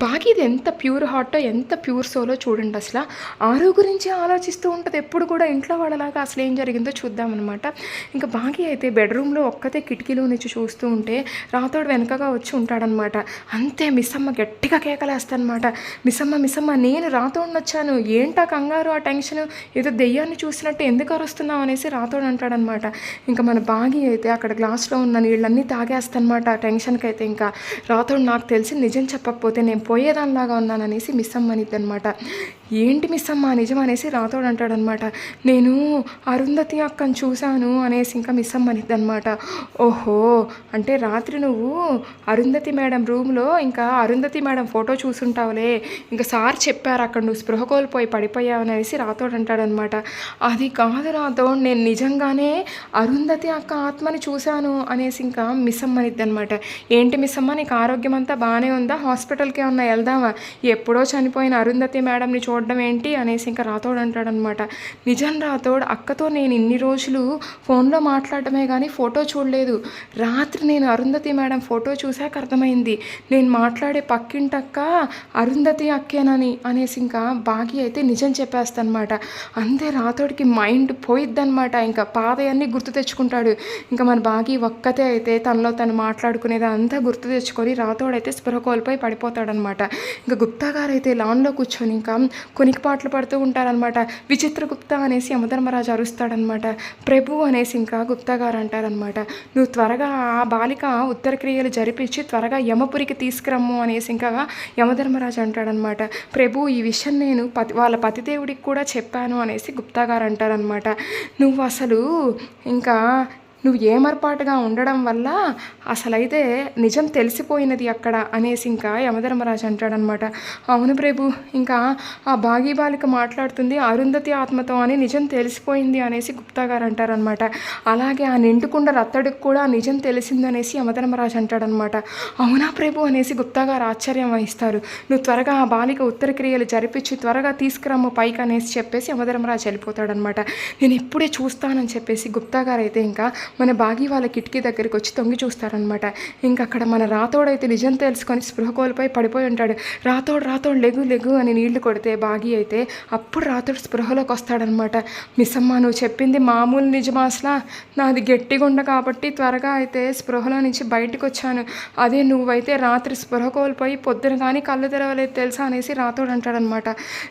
బాగా ఇది ఎంత ప్యూర్ హార్టో ఎంత ప్యూర్ సోలో చూడండి అసలు. ఆరు గురించి ఆలోచిస్తూ ఉంటుంది. ఎప్పుడు కూడా ఇంట్లో వాళ్ళలాగా అసలు ఏం జరిగిందో చూద్దామన్నమాట. ఇంకా బాగీ అయితే బెడ్రూమ్లో ఒక్కతే కిటికీలో నుంచి చూస్తూ ఉంటే రాతోడు వెనకగా వచ్చి ఉంటాడనమాట అంతే మిస్సమ్మ గట్టిగా కేకలేస్తానమాట మిస్సమ్మ మిస్సమ్మ నేను రాతోడిని వచ్చాను. ఏంటా కంగారు ఆ టెన్షన్? ఏదో దెయ్యాన్ని చూసినట్టు ఎందుకు అరుస్తున్నావు అనేసి రాతోడు అంటాడనమాట ఇంకా మన బాగి అయితే అక్కడ గ్లాస్లో ఉన్న నీళ్ళన్నీ తాగేస్తానమాట టెన్షన్కి అయితే ఇంకా. రాతోడు నాకు తెలిసి నిజం చెప్పకపోతే నేను పోయేదానిలాగా ఉన్నాననేసి మిస్ అమ్మనిద్ది అనమాట ఏంటి మిస్ అమ్మ? నిజం అనేసి రాతోడు అంటాడనమాట. నేను అరుంధతి అక్కను చూశాను అనేసి ఇంకా మిస్ అమ్మనిద్ది అనమాట ఓహో అంటే రాత్రి నువ్వు అరుంధతి మేడం రూమ్లో ఇంకా అరుంధతి మేడం ఫోటో చూసుంటావులే. ఇంకా సార్ చెప్పారు అక్కడ నువ్వు స్పృహ కోల్పోయి పడిపోయావు అనేసి రాతోడు అంటాడనమాట. అది కాదు రాతోడు నేను నిజంగానే అరుంధతి అక్క ఆత్మని చూశాను అనేసి ఇంకా మిస్ అమ్మనిద్ది అనమాట ఏంటి మిస్ అమ్మ నీకు ఆరోగ్యం అంతా బాగానే ఉందా? హాస్పిటల్కి ఏమన్నా వెళ్దామా? ఎప్పుడో చనిపోయిన అరుంధతి మేడంని చూడ చూడడం ఏంటి అనేసి ఇంకా రాతోడు అంటాడనమాట. నిజం రాతోడు అక్కతో నేను ఇన్ని రోజులు ఫోన్లో మాట్లాడటమే కానీ ఫోటో చూడలేదు. రాత్రి నేను అరుంధతి మేడం ఫోటో చూశాక అర్థమైంది. నేను మాట్లాడే పక్కింటక్క అరుంధతి అక్కేనని అనేసి ఇంకా బాగి అయితే నిజం చెప్పేస్తానమాట. అంతే రాతోడికి మైండ్ పోయిద్దనమాట. ఇంకా పాతయన్నీ గుర్తు తెచ్చుకుంటాడు. ఇంకా మన బాగి ఒక్కతే అయితే తనలో తను మాట్లాడుకునేది అంతా గుర్తు తెచ్చుకొని రాతోడైతే స్పృహ కోల్పోయి పడిపోతాడనమాట. ఇంకా గుప్తా గారు అయితే లాన్లో కూర్చొని ఇంకా కొనికి పాటలు పడుతూ ఉంటారనమాట విచిత్ర గుప్తా అనేసి యమధర్మరాజు అరుస్తాడనమాట ప్రభు అనేసి ఇంకా గుప్తా గారు అంటారనమాట నువ్వు త్వరగా ఆ బాలిక ఉత్తర క్రియలు జరిపించి త్వరగా యమపురికి తీసుకురమ్ము అనేసి ఇంకా యమధర్మరాజు అంటాడనమాట ప్రభు ఈ విషయం నేను పతి వాళ్ళ పతిదేవుడికి కూడా చెప్పాను అనేసి గుప్తా గారు అంటారనమాట నువ్వు అసలు ఇంకా నువ్వు ఏమర్పాటుగా ఉండడం వల్ల అసలైతే నిజం తెలిసిపోయినది అక్కడ అనేసి ఇంకా యమధర్మరాజు అంటాడనమాట. అవును ప్రభు ఇంకా ఆ బాగి బాలిక మాట్లాడుతుంది అరుంధతి ఆత్మతో అని నిజం తెలిసిపోయింది అనేసి గుప్తా గారు అంటారనమాట. అలాగే ఆ నిండుకుండ రత్తడికి కూడా నిజం తెలిసిందనేసి యమధర్మరాజు అంటాడనమాట. అవునా ప్రభు అనేసి గుప్తా గారు ఆశ్చర్యం వహిస్తారు. నువ్వు త్వరగా ఆ బాలిక ఉత్తర క్రియలు జరిపించి త్వరగా తీసుకురమ్ము పైకి అనేసి చెప్పేసి యమధర్మరాజు వెళ్ళిపోతాడనమాట. నేను ఇప్పుడే చూస్తానని చెప్పేసి గుప్తా గారు అయితే ఇంకా మన బాగి వాళ్ళ కిటికీ దగ్గరికి వచ్చి తొంగి చూస్తారనమాట ఇంకా అక్కడ మన రాతోడైతే నిజం తెలుసుకొని స్పృహ కోల్పోయి పడిపోయి ఉంటాడు. రాతోడు రాతోడు లెగు లెగు అని నీళ్ళు కొడితే బాగి అయితే అప్పుడు రాతోడు స్పృహలోకి వస్తాడనమాట మిస్సమ్మ నువ్వు చెప్పింది మామూలు నిజమా నాది గట్టిగుండ కాబట్టి త్వరగా అయితే స్పృహలో నుంచి బయటకు వచ్చాను అదే నువ్వైతే రాత్రి స్పృహ కోల్పోయి పొద్దున కానీ కళ్ళు తెరవలేదు తెలుసా అనేసి రాతోడు అంటాడనమాట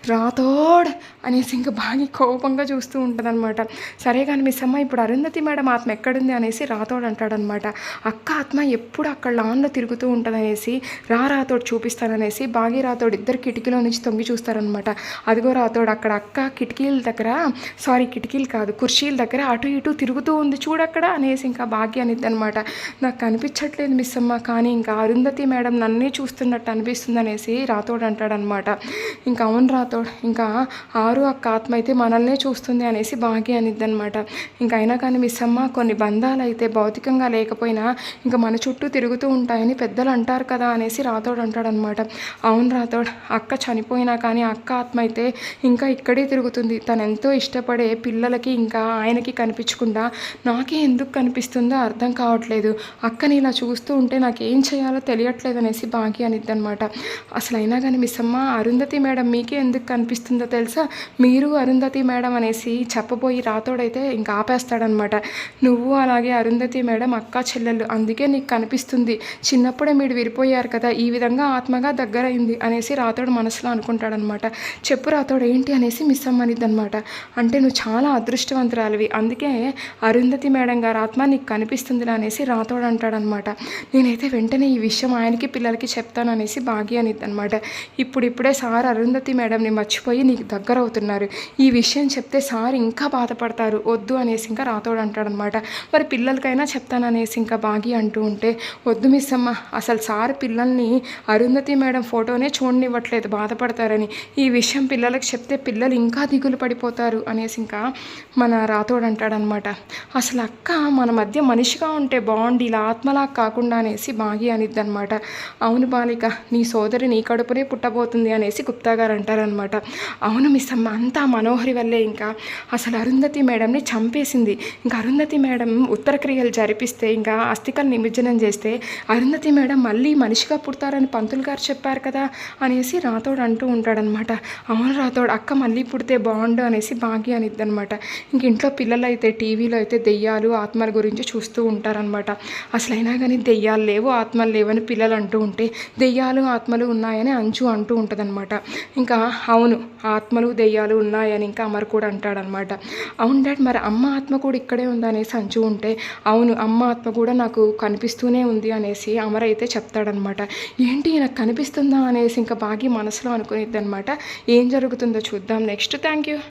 రాతోడ్ అనేసి ఇంకా బాగా కోపంగా చూస్తూ ఉంటుందన్నమాట. సరే కానీ మిస్ అమ్మ ఇప్పుడు అరుంధతి మేడం ఆత్మ ఎక్కడుంది అనేసి రాతోడు అంటాడనమాట. అక్క ఆత్మ ఎప్పుడు అక్కడ లాన్లో తిరుగుతూ ఉంటుందనేసి రా రాతోడు చూపిస్తాననేసి బాగి రాతోడు ఇద్దరు కిటికీలో నుంచి తొంగి చూస్తారనమాట. అదిగో రాతోడు అక్కడ అక్క కిటికీల దగ్గర సారీ కిటికీలు కాదు కుర్చీల దగ్గర అటు ఇటు తిరుగుతూ ఉంది చూడక్కడ అనేసి ఇంకా భాగ్య అనిద్ది అనమాట నాకు కనిపించట్లేదు మిస్ అమ్మ కానీ ఇంకా అరుంధతి మేడం నన్నే చూస్తున్నట్టు అనిపిస్తుంది అనేసి రాతోడు అంటాడనమాట. ఇంకా అవును రాతోడు ఇంకా ఆరు అక్క ఆత్మ అయితే మనల్నే చూస్తుంది అనేసి భాగ్య అనిద్ది అనమాట ఇంకా అయినా కానీ మిస్ అమ్మ కొన్ని బంధాలు అయితే భౌతికంగా లేకపోయినా ఇంకా మన చుట్టూ తిరుగుతూ ఉంటాయని పెద్దలు అంటారు కదా అనేసి రాతోడు అంటాడనమాట. అవును రాతోడు అక్క చనిపోయినా కానీ అక్క ఆత్మ అయితే ఇంకా ఇక్కడే తిరుగుతుంది. తను ఎంతో ఇష్టపడే పిల్లలకి ఇంకా ఆయనకి కనిపించకుండా నాకే ఎందుకు కనిపిస్తుందో అర్థం కావట్లేదు. అక్కని ఇలా చూస్తూ ఉంటే నాకు ఏం చేయాలో తెలియట్లేదు అనేసి బాగి అనిద్ది అనమాట అసలు అయినా కానీ మిస్ అమ్మ అరుంధతి మేడం మీకే ఎందుకు కనిపిస్తుందో తెలుసా? మీరు అరుంధతి మేడం అనేసి చెప్పబోయి రాతోడైతే ఇంకా ఆపేస్తాడనమాట. నువ్వు అలాగే అరుంధతి మేడం అక్క చెల్లెళ్ళు అందుకే నీకు కనిపిస్తుంది. చిన్నప్పుడే మీరు విరిపోయారు కదా ఈ విధంగా ఆత్మగా దగ్గరైంది అనేసి రాతోడు మనసులో అనుకుంటాడనమాట చెప్పు రాతోడు ఏంటి అనేసి మిస్ అమ్మనిద్ది అనమాట అంటే నువ్వు చాలా అదృష్టవంతురాలివి. అందుకే అరుంధతి మేడం గారు ఆత్మ నీకు కనిపిస్తుందిలా అనేసి రాతోడు అంటాడనమాట నేనైతే వెంటనే ఈ విషయం ఆయనకి పిల్లలకి చెప్తాను అనేసి బాగి అనిద్ది అనమాట ఇప్పుడిప్పుడే సార్ అరుంధతి మేడంని మర్చిపోయి నీకు దగ్గర అవుతున్నారు ఈ విషయం చెప్తే సార్ ఇంకా బాధపడతారు. వద్దు అనేసి ఇంకా రాతోడు అంటాడనమాట మరి పిల్లలకైనా చెప్తాననేసి ఇంకా బాగి అంటూ ఉంటే వద్దు మిస్ అమ్మ అసలు సార్ పిల్లల్ని అరుంధతి మేడం ఫోటోనే చూడనివ్వట్లేదు బాధపడతారని. ఈ విషయం పిల్లలకు చెప్తే పిల్లలు ఇంకా దిగులు పడిపోతారు అనేసి ఇంకా మన రాతోడు అంటాడనమాట. అసలు అక్క మన మధ్య మనిషిగా ఉంటే బాగుండి ఇలా ఆత్మలా కాకుండా అనేసి బాగి అనిద్ది అనమాట అవును బాలిక నీ సోదరి నీ కడుపునే పుట్టబోతుంది అనేసి గుప్తా గారు అంటారనమాట. అవును మిస్ అమ్మ అంతా మనోహరి వల్లే ఇంకా అసలు అరుంధతి మేడంని చంపేసింది. ఇంకా అరుంధతి మేడం మేడం ఉత్తర క్రియలు జరిపిస్తే ఇంకా అస్థికలు నిమజ్జనం చేస్తే అరుంధతి మేడం మళ్ళీ మనిషిగా పుడతారని పంతులు గారు చెప్పారు కదా అనేసి రాతోడు అంటూ ఉంటాడనమాట అవును రాతోడు అక్క మళ్ళీ పుడితే బాగుండు అనేసి భాగ్య అనిద్దనమాట ఇంక ఇంట్లో పిల్లలు అయితే టీవీలో అయితే దెయ్యాలు ఆత్మల గురించి చూస్తూ ఉంటారనమాట అసలైనా కానీ దెయ్యాలు లేవు ఆత్మలు లేవని పిల్లలు అంటూ ఉంటే దెయ్యాలు ఆత్మలు ఉన్నాయని అంచు అంటూ ఉంటుందన్నమాట. ఇంకా అవును ఆత్మలు దెయ్యాలు ఉన్నాయని ఇంకా అమర్ కూడా అంటాడనమాట అవును డాడ్ మరి అమ్మ ఆత్మ కూడా ఇక్కడే ఉందనేసి అంచు అంచు ఉంటే అవును అమ్మ ఆత్మ కూడా నాకు కనిపిస్తూనే ఉంది అనేసి అమర అయితే చెప్తాడనమాట. ఏంటి నాకు కనిపిస్తుందా? అనేసి ఇంకా బాగా మనసులో అనుకునేది అనమాట ఏం జరుగుతుందో చూద్దాం. Next thank you.